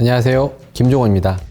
안녕하세요. 김종원입니다.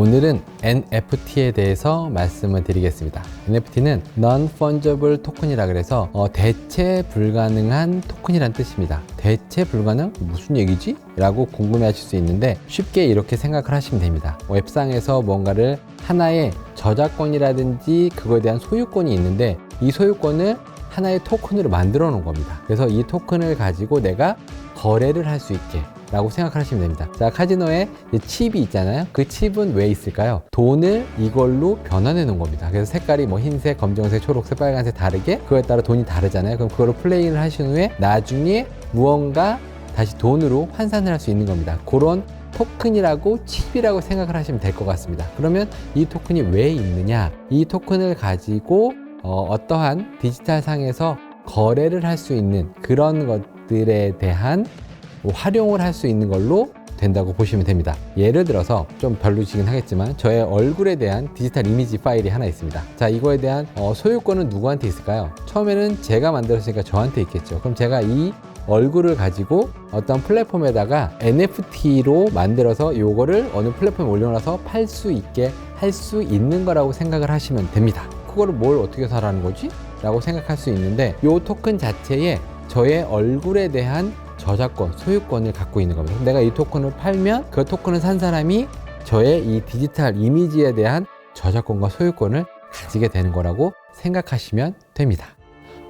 오늘은 NFT에 대해서 말씀을 드리겠습니다. NFT는 Non-Fungible Token이라 그래서 어, 대체 불가능한 토큰이란 뜻입니다. 대체 불가능? 무슨 얘기지? 라고 궁금해 하실 수 있는데 쉽게 이렇게 생각을 하시면 됩니다. 웹상에서 뭔가를 하나의 저작권이라든지 그거에 대한 소유권이 있는데 이 소유권을 하나의 토큰으로 만들어 놓은 겁니다. 그래서 이 토큰을 가지고 내가 거래를 할 수 있게 라고 생각하시면 됩니다. 자, 카지노에 칩이 있잖아요. 그 칩은 왜 있을까요? 돈을 이걸로 변환해 놓은 겁니다. 그래서 색깔이 뭐 흰색, 검정색, 초록색, 빨간색 다르게 그거에 따라 돈이 다르잖아요. 그럼 그걸로 플레이를 하신 후에 나중에 무언가 다시 돈으로 환산을 할 수 있는 겁니다. 그런 토큰이라고 칩이라고 생각을 하시면 될 것 같습니다. 그러면 이 토큰이 왜 있느냐? 이 토큰을 가지고 어, 떠한 디지털 상에서 거래를 할 수 있는 그런 것들에 대한 뭐 활용을 할 수 있는 걸로 된다고 보시면 됩니다. 예를 들어서 좀 별로지긴 하겠지만 저의 얼굴에 대한 디지털 이미지 파일이 하나 있습니다. 자, 이거에 대한 어, 소유권은 누구한테 있을까요? 처음에는 제가 만들었으니까 저한테 있겠죠. 그럼 제가 이 얼굴을 가지고 어떤 플랫폼에다가 NFT로 만들어서 요거를 어느 플랫폼에 올려놔서 팔 수 있게 할 수 있는 거라고 생각을 하시면 됩니다. 그거를 뭘 어떻게 사라는 거지? 라고 생각할 수 있는데 요 토큰 자체에 저의 얼굴에 대한 저작권, 소유권을 갖고 있는 겁니다. 내가 이 토큰을 팔면 그 토큰을 산 사람이 저의 이 디지털 이미지에 대한 저작권과 소유권을 가지게 되는 거라고 생각하시면 됩니다.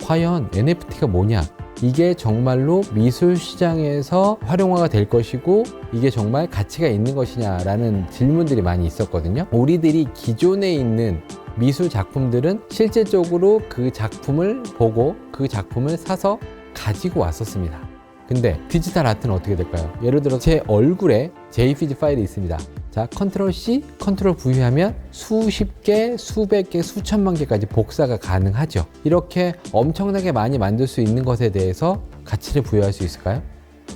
과연 NFT가 뭐냐? 이게 정말로 미술 시장에서 활용화가 될 것이고 이게 정말 가치가 있는 것이냐라는 질문들이 많이 있었거든요. 우리들이 기존에 있는 미술 작품들은 실질적으로 그 작품을 보고 그 작품을 사서 가지고 왔었습니다. 근데 디지털 아트는 어떻게 될까요? 예를 들어 제 얼굴에 JPG 파일이 있습니다. 자, 컨트롤 C, 컨트롤 V 하면 수십 개, 수백 개, 수천만 개까지 복사가 가능하죠. 이렇게 엄청나게 많이 만들 수 있는 것에 대해서 가치를 부여할 수 있을까요?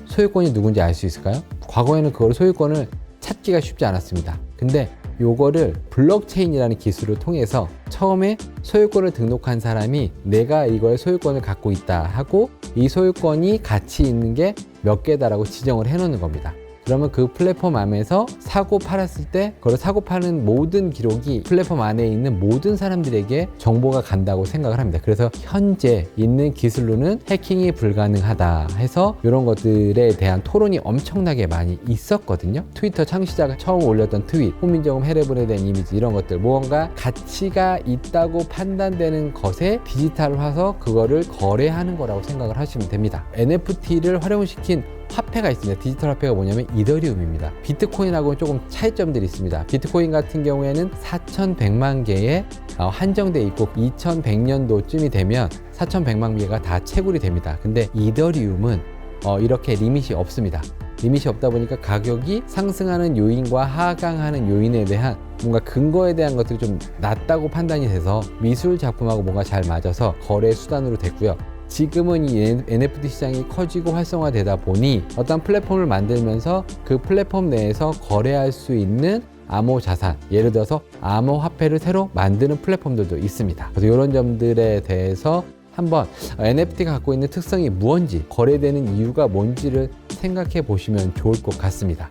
소유권이 누군지 알 수 있을까요? 과거에는 그걸 소유권을 찾기가 쉽지 않았습니다. 근데 요거를 블록체인이라는 기술을 통해서 처음에 소유권을 등록한 사람이 내가 이거의 소유권을 갖고 있다 하고 이 소유권이 가치 있는 게 몇 개다라고 지정을 해 놓는 겁니다. 그러면 그 플랫폼 안에서 사고 팔았을 때 그걸 사고 파는 모든 기록이 플랫폼 안에 있는 모든 사람들에게 정보가 간다고 생각을 합니다. 그래서 현재 있는 기술로는 해킹이 불가능하다 해서 이런 것들에 대한 토론이 엄청나게 많이 있었거든요. 트위터 창시자가 처음 올렸던 트윗, 호민정음 해례분에 대한 이미지 이런 것들 무언가 가치가 있다고 판단되는 것에 디지털화서 그거를 거래하는 거라고 생각을 하시면 됩니다. NFT를 활용시킨 화폐가 있습니다. 디지털 화폐가 뭐냐면 이더리움입니다. 비트코인하고는 조금 차이점들이 있습니다. 비트코인 같은 경우에는 4,100만 개의 어, 한정돼 있고 2100년도쯤이 되면 4,100만 개가 다 채굴이 됩니다. 근데 이더리움은 어, 이렇게 리밋이 없습니다. 리밋이 없다 보니까 가격이 상승하는 요인과 하강하는 요인에 대한 뭔가 근거에 대한 것들이 좀 낮다고 판단이 돼서 미술 작품하고 뭔가 잘 맞아서 거래 수단으로 됐고요. 지금은 이 NFT 시장이 커지고 활성화되다 보니 어떤 플랫폼을 만들면서 그 플랫폼 내에서 거래할 수 있는 암호 자산, 예를 들어서 암호 화폐를 새로 만드는 플랫폼들도 있습니다. 그래서 이런 점들에 대해서 한번 NFT가 갖고 있는 특성이 무언지, 거래되는 이유가 뭔지를 생각해 보시면 좋을 것 같습니다.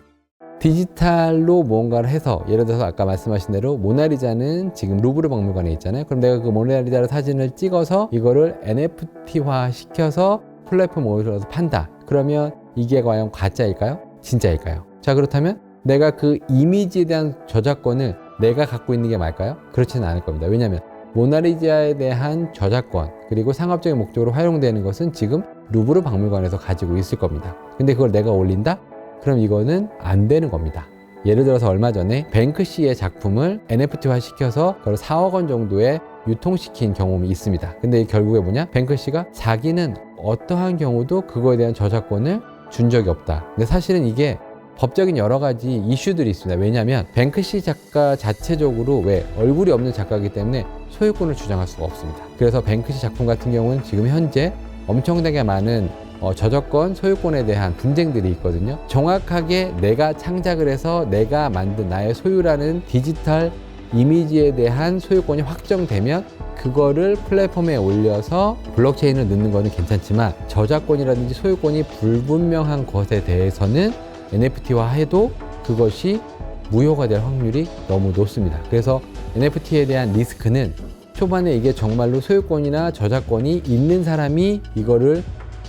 디지털로 뭔가를 해서 예를 들어서 아까 말씀하신 대로 모나리자는 지금 루브르 박물관에 있잖아요. 그럼 내가 그 모나리자 사진을 찍어서 이거를 NFT화 시켜서 플랫폼 올려서 판다. 그러면 이게 과연 가짜일까요? 진짜일까요? 자 그렇다면 내가 그 이미지에 대한 저작권을 내가 갖고 있는 게 맞을까요? 그렇지는 않을 겁니다. 왜냐하면 모나리자에 대한 저작권 그리고 상업적인 목적으로 활용되는 것은 지금 루브르 박물관에서 가지고 있을 겁니다. 근데 그걸 내가 올린다? 그럼 이거는 안 되는 겁니다. 예를 들어서 얼마 전에 뱅크시의 작품을 NFT화 시켜서 그걸 4억 원 정도에 유통시킨 경험이 있습니다. 근데 결국에 뭐냐? 뱅크시가 자기는 어떠한 경우도 그거에 대한 저작권을 준 적이 없다. 근데 사실은 이게 법적인 여러 가지 이슈들이 있습니다. 왜냐하면 뱅크시 작가 자체적으로 왜 얼굴이 없는 작가이기 때문에 소유권을 주장할 수가 없습니다. 그래서 뱅크시 작품 같은 경우는 지금 현재 엄청나게 많은 어, 저작권, 소유권에 대한 분쟁들이 있거든요. 정확하게 내가 창작을 해서 내가 만든 나의 소유라는 디지털 이미지에 대한 소유권이 확정되면 그거를 플랫폼에 올려서 블록체인을 넣는 거는 괜찮지만 저작권이라든지 소유권이 불분명한 것에 대해서는 NFT화 해도 그것이 무효가 될 확률이 너무 높습니다. 그래서 NFT에 대한 리스크는 초반에 이게 정말로 소유권이나 저작권이 있는 사람이 이거를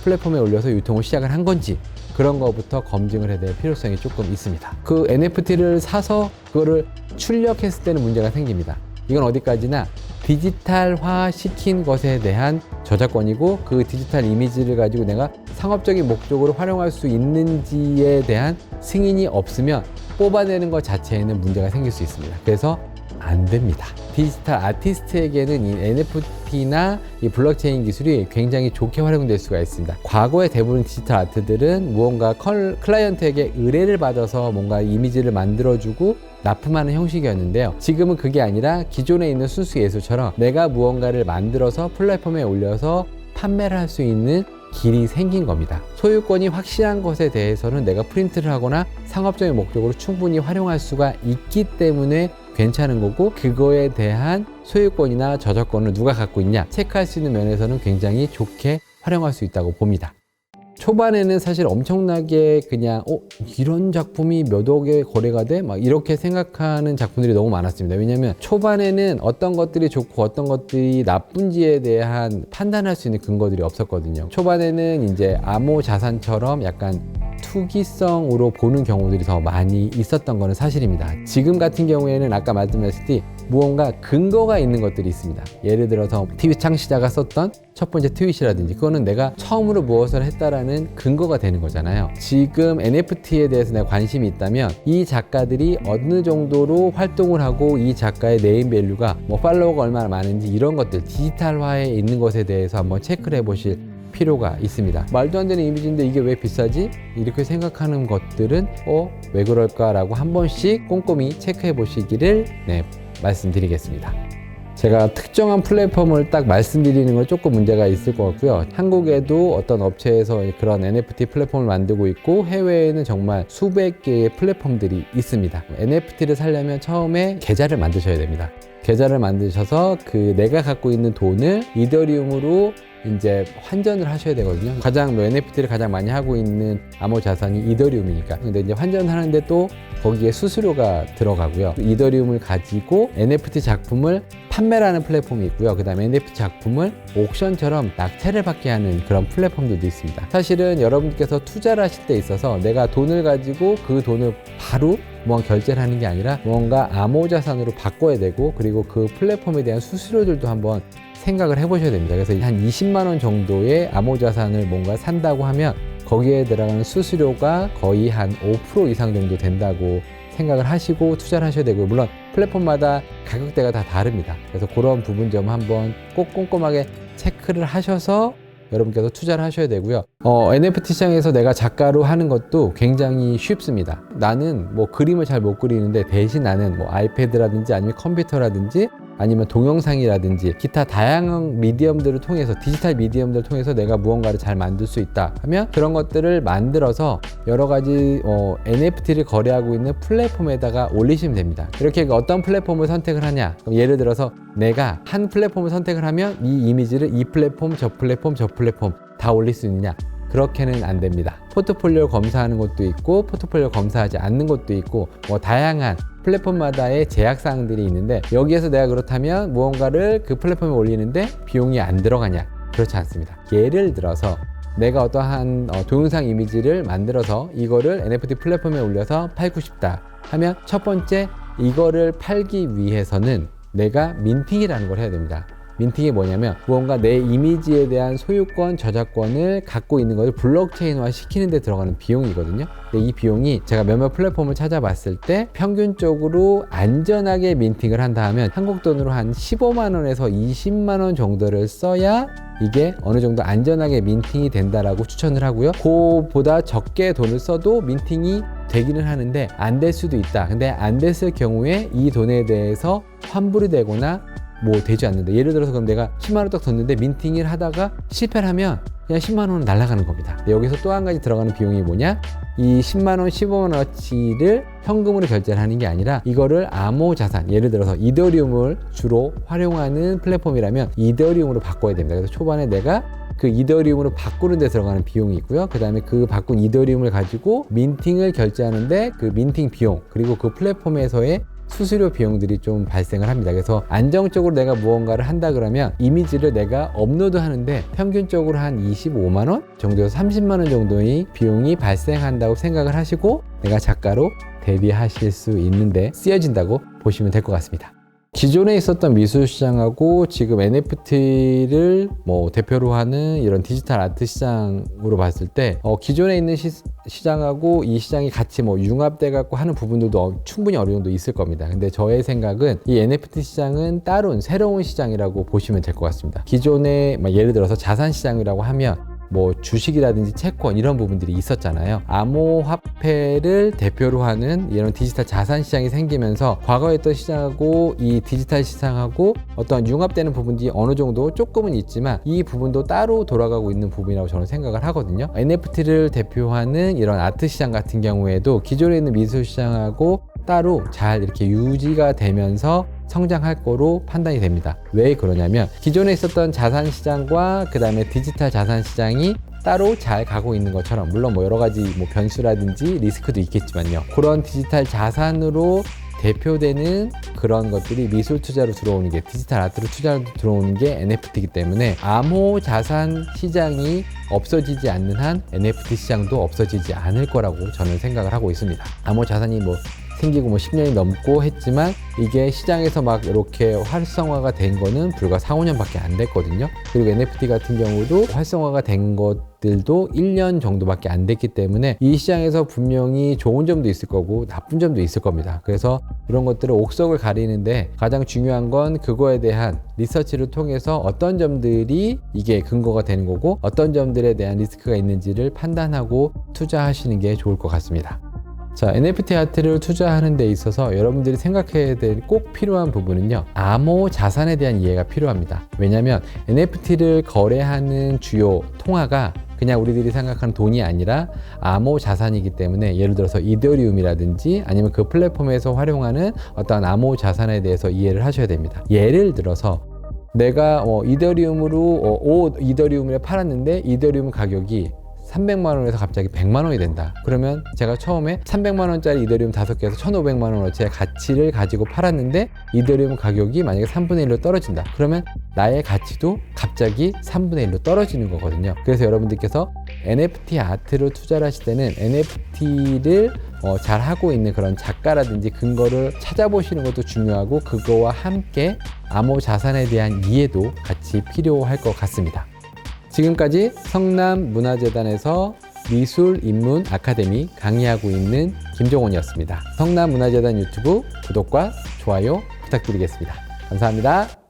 플랫폼에 올려서 유통을 시작을 한 건지 그런 거부터 검증을 해야 될 필요성이 조금 있습니다. 그 NFT를 사서 그거를 출력했을 때는 문제가 생깁니다. 이건 어디까지나 디지털화 시킨 것에 대한 저작권이고 그 디지털 이미지를 가지고 내가 상업적인 목적으로 활용할 수 있는지에 대한 승인이 없으면 뽑아내는 것 자체에는 문제가 생길 수 있습니다. 그래서 안 됩니다. 디지털 아티스트에게는 이 NFT나 이 블록체인 기술이 굉장히 좋게 활용될 수가 있습니다. 과거의 대부분 디지털 아트들은 무언가 컬, 클라이언트에게 의뢰를 받아서 뭔가 이미지를 만들어주고 납품하는 형식이었는데요. 지금은 그게 아니라 기존에 있는 순수 예술처럼 내가 무언가를 만들어서 플랫폼에 올려서 판매를 할 수 있는 길이 생긴 겁니다. 소유권이 확실한 것에 대해서는 내가 프린트를 하거나 상업적인 목적으로 충분히 활용할 수가 있기 때문에 괜찮은 거고 그거에 대한 소유권이나 저작권을 누가 갖고 있냐 체크할 수 있는 면에서는 굉장히 좋게 활용할 수 있다고 봅니다. 초반에는 사실 엄청나게 그냥 어 이런 작품이 몇 억에 거래가 돼? 막 이렇게 생각하는 작품들이 너무 많았습니다. 왜냐하면 초반에는 어떤 것들이 좋고 어떤 것들이 나쁜지에 대한 판단할 수 있는 근거들이 없었거든요. 초반에는 이제 암호 자산처럼 약간 투기성으로 보는 경우들이 더 많이 있었던 것은 사실입니다. 지금 같은 경우에는 아까 말씀드렸듯이 무언가 근거가 있는 것들이 있습니다. 예를 들어서 TV 창시자가 썼던 첫 번째 트윗이라든지 그거는 내가 처음으로 무엇을 했다라는 근거가 되는 거잖아요. 지금 NFT에 대해서 내가 관심이 있다면 이 작가들이 어느 정도로 활동을 하고 이 작가의 네임 밸류가 뭐 팔로워가 얼마나 많은지 이런 것들 디지털화에 있는 것에 대해서 한번 체크를 해보실 필요가 있습니다. 말도 안 되는 이미지인데 이게 왜 비싸지? 이렇게 생각하는 것들은 어, 왜 그럴까라고 한 번씩 꼼꼼히 체크해 보시기를 네, 말씀드리겠습니다. 제가 특정한 플랫폼을 딱 말씀드리는 건 조금 문제가 있을 것 같고요. 한국에도 어떤 업체에서 그런 NFT 플랫폼을 만들고 있고 해외에는 정말 수백 개의 플랫폼들이 있습니다. NFT를 살려면 처음에 계좌를 만드셔야 됩니다. 계좌를 만드셔서 그 내가 갖고 있는 돈을 이더리움으로 이제 환전을 하셔야 되거든요. 가장 뭐 NFT를 가장 많이 하고 있는 암호 자산이 이더리움이니까. 근데 이제 환전하는데 또 거기에 수수료가 들어가고요. 이더리움을 가지고 NFT 작품을 판매라는 플랫폼이 있고요. 그 다음에 NFT 작품을 옥션처럼 낙찰을 받게 하는 그런 플랫폼들도 있습니다. 사실은 여러분께서 투자를 하실 때 있어서 내가 돈을 가지고 그 돈을 바로 뭔가 결제를 하는 게 아니라 뭔가 암호 자산으로 바꿔야 되고 그리고 그 플랫폼에 대한 수수료들도 한번 생각을 해보셔야 됩니다. 그래서 한 20만 원 정도의 암호 자산을 뭔가 산다고 하면 거기에 들어가는 수수료가 거의 한 5% 이상 정도 된다고 생각을 하시고 투자를 하셔야 되고요. 물론 플랫폼마다 가격대가 다 다릅니다. 그래서 그런 부분 좀 한번 꼭 꼼꼼하게 체크를 하셔서 여러분께서 투자를 하셔야 되고요. 어, NFT 시장에서 내가 작가로 하는 것도 굉장히 쉽습니다. 나는 뭐 그림을 잘 못 그리는데 대신 나는 뭐 아이패드라든지 아니면 컴퓨터라든지 아니면 동영상이라든지 기타 다양한 미디엄들을 통해서 디지털 미디엄들을 통해서 내가 무언가를 잘 만들 수 있다 하면 그런 것들을 만들어서 여러 가지 어, NFT를 거래하고 있는 플랫폼에다가 올리시면 됩니다. 이렇게 어떤 플랫폼을 선택을 하냐? 예를 들어서 내가 한 플랫폼을 선택을 하면 이 이미지를 이 플랫폼, 저 플랫폼, 저 플랫폼 다 올릴 수 있느냐? 그렇게는 안 됩니다. 포트폴리오 검사하는 것도 있고 포트폴리오 검사하지 않는 것도 있고 뭐 다양한 플랫폼마다의 제약 사항들이 있는데 여기에서 내가 그렇다면 무언가를 그 플랫폼에 올리는데 비용이 안 들어가냐? 그렇지 않습니다. 예를 들어서 내가 어떠한 어, 동영상 이미지를 만들어서 이거를 NFT 플랫폼에 올려서 팔고 싶다 하면 첫 번째 이거를 팔기 위해서는 내가 민팅이라는 걸 해야 됩니다. 민팅이 뭐냐면 무언가 내 이미지에 대한 소유권, 저작권을 갖고 있는 것을 블록체인화 시키는 데 들어가는 비용이거든요. 근데 이 비용이 제가 몇몇 플랫폼을 찾아봤을 때 평균적으로 안전하게 민팅을 한다 하면 한국 돈으로 한 15만 원에서 20만 원 정도를 써야 이게 어느 정도 안전하게 민팅이 된다라고 추천을 하고요. 그보다 적게 돈을 써도 민팅이 되기는 하는데 안 될 수도 있다. 근데 안 됐을 경우에 이 돈에 대해서 환불이 되거나 뭐 되지 않는다. 예를 들어서 그럼 내가 10만 원 딱 뒀는데 민팅을 하다가 실패를 하면 그냥 10만 원은 날아가는 겁니다. 여기서 또 한 가지 들어가는 비용이 뭐냐? 이 10만 원, 15만 원어치를 현금으로 결제를 하는 게 아니라 이거를 암호 자산, 예를 들어서 이더리움을 주로 활용하는 플랫폼이라면 이더리움으로 바꿔야 됩니다. 그래서 초반에 내가 그 이더리움으로 바꾸는 데 들어가는 비용이 있고요. 그 다음에 그 바꾼 이더리움을 가지고 민팅을 결제하는데 그 민팅 비용 그리고 그 플랫폼에서의 수수료 비용들이 좀 발생을 합니다. 그래서 안정적으로 내가 무언가를 한다 그러면 이미지를 내가 업로드 하는데 평균적으로 한 25만 원 정도에서 30만 원 정도의 비용이 발생한다고 생각을 하시고 내가 작가로 데뷔하실 수 있는데 쓰여진다고 보시면 될 것 같습니다. 기존에 있었던 미술 시장하고 지금 NFT를 뭐 대표로 하는 이런 디지털 아트 시장으로 봤을 때 어, 기존에 있는 시, 시장하고 이 시장이 같이 뭐 융합돼 갖고 하는 부분들도 어- 충분히 어느 정도 있을 겁니다. 근데 저의 생각은 이 NFT 시장은 따로 새로운 시장이라고 보시면 될 것 같습니다. 기존에 막 예를 들어서 자산 시장이라고 하면 뭐 주식이라든지 채권 이런 부분들이 있었잖아요. 암호화폐를 대표로 하는 이런 디지털 자산 시장이 생기면서 과거에 있던 시장하고 이 디지털 시장하고 어떤 융합되는 부분이 어느 정도 조금은 있지만 이 부분도 따로 돌아가고 있는 부분이라고 저는 생각을 하거든요. NFT를 대표하는 이런 아트 시장 같은 경우에도 기존에 있는 미술 시장하고 따로 잘 이렇게 유지가 되면서 성장할 거로 판단이 됩니다. 왜 그러냐면 기존에 있었던 자산 시장과 그 다음에 디지털 자산 시장이 따로 잘 가고 있는 것처럼 물론 뭐 여러 가지 뭐 변수라든지 리스크도 있겠지만요. 그런 디지털 자산으로 대표되는 그런 것들이 미술 투자로 들어오는 게 디지털 아트로 투자로 들어오는 게 NFT이기 때문에 암호 자산 시장이 없어지지 않는 한 NFT 시장도 없어지지 않을 거라고 저는 생각을 하고 있습니다. 암호 자산이 뭐 생기고 뭐 10년이 넘고 했지만 이게 시장에서 막 이렇게 활성화가 된 거는 불과 4, 5년밖에 안 됐거든요. 그리고 NFT 같은 경우도 활성화가 된 것들도 1년 정도밖에 안 됐기 때문에 이 시장에서 분명히 좋은 점도 있을 거고 나쁜 점도 있을 겁니다. 그래서 이런 것들을 옥석을 가리는데 가장 중요한 건 그거에 대한 리서치를 통해서 어떤 점들이 이게 근거가 되는 거고 어떤 점들에 대한 리스크가 있는지를 판단하고 투자하시는 게 좋을 것 같습니다. 자, NFT 아트를 투자하는 데 있어서 여러분들이 생각해야 될 꼭 필요한 부분은요. 암호 자산에 대한 이해가 필요합니다. 왜냐하면 NFT를 거래하는 주요 통화가 그냥 우리들이 생각하는 돈이 아니라 암호 자산이기 때문에 예를 들어서 이더리움이라든지 아니면 그 플랫폼에서 활용하는 어떤 암호 자산에 대해서 이해를 하셔야 됩니다. 예를 들어서 내가 어, 이더리움으로 어, 5 이더리움을 팔았는데 이더리움 가격이 300만 원에서 갑자기 100만 원이 된다. 그러면 제가 처음에 300만 원짜리 이더리움 5개에서 1,500만 원어치의 가치를 가지고 팔았는데 이더리움 가격이 만약에 3분의 1로 떨어진다. 그러면 나의 가치도 갑자기 3분의 1로 떨어지는 거거든요. 그래서 여러분들께서 NFT 아트로 투자를 하실 때는 NFT를 어, 잘 하고 있는 그런 작가라든지 근거를 찾아보시는 것도 중요하고 그거와 함께 암호 자산에 대한 이해도 같이 필요할 것 같습니다. 지금까지 성남문화재단에서 미술 입문 아카데미 강의하고 있는 김종원이었습니다. 성남문화재단 유튜브 구독과 좋아요 부탁드리겠습니다. 감사합니다.